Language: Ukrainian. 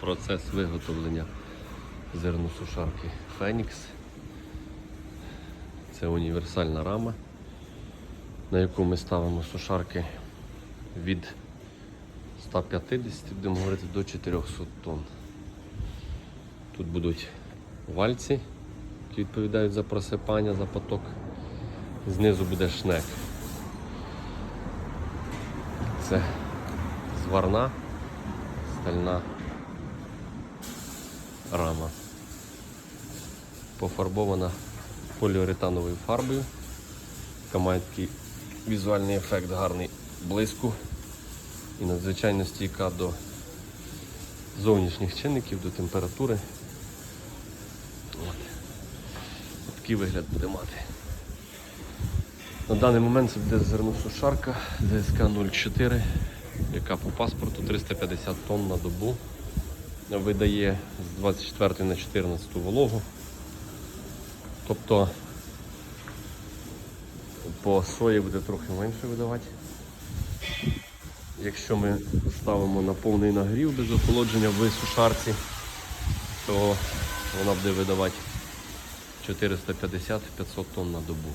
процес виготовлення зерносушарки Фенікс. Це універсальна рама, на яку ми ставимо сушарки від 150, будемо говорити, до 400 тонн. Тут будуть вальці, які відповідають за просипання, за поток. Знизу буде шнек. Це зварна стальна рама. Пофарбована поліуретановою фарбою, яка має такий візуальний ефект гарний блиску і надзвичайно стійка до зовнішніх чинників, до температури. От Такий вигляд буде мати. На даний момент це буде зерносушарка ДСК 04, яка по паспорту 350 тонн на добу. Видає з 24 на 14 вологу. Тобто по сої буде трохи менше видавати. Якщо ми ставимо на повний нагрів без охолодження в сушарці, то вона буде видавати 450-500 тонн на добу.